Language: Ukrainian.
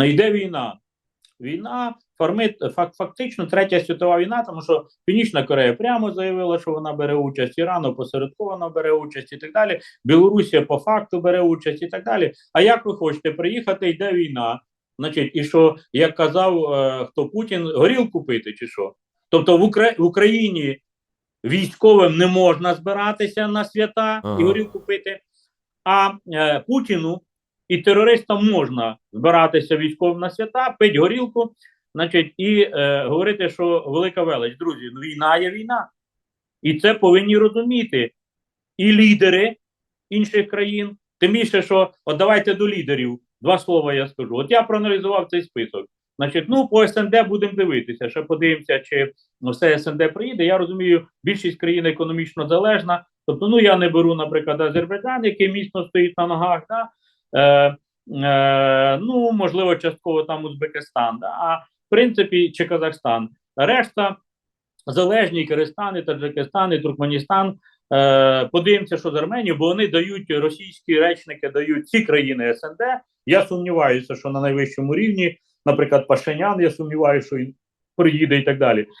Ну йде війна. Війна фактично третя світова війна, тому що Північна Корея прямо заявила, що вона бере участь, Іран опосередковано бере участь і так далі. Білорусія по факту бере участь і так далі. А як ви хочете приїхати? Йде війна. Значить, і що як казав е, хто Путін, горілку пити чи що? Тобто в, Укра... в Україні військовим не можна збиратися на свята Ага. і горілку пити, а е, Путіну і терористам можна збиратися військовим на свята, пити горілку, значить, і е, говорити, що велика велич. Друзі, ну, війна є війна. І це повинні розуміти і лідери інших країн. Тим більше, що от давайте до лідерів. Два слова я скажу. От я проаналізував цей список. Значить, ну по СНД будемо дивитися. Ще подивимося, чи ну, все СНД приїде. Я розумію, більшість країн економічно залежна. Тобто, ну я не беру, наприклад, Азербайджан, який міцно стоїть на ногах. Да? Е, е, ну, можливо, частково там Узбекистан, да? а в принципі, чи Казахстан. Решта залежні Киргизстан, Таджикистан, і Туркменістан. Е, подивимося, що з Арменією, бо вони дають російські речники, дають ці країни СНД. Я сумніваюся, що на найвищому рівні, наприклад, Пашинян, я сумніваюся, що він приїде і так далі.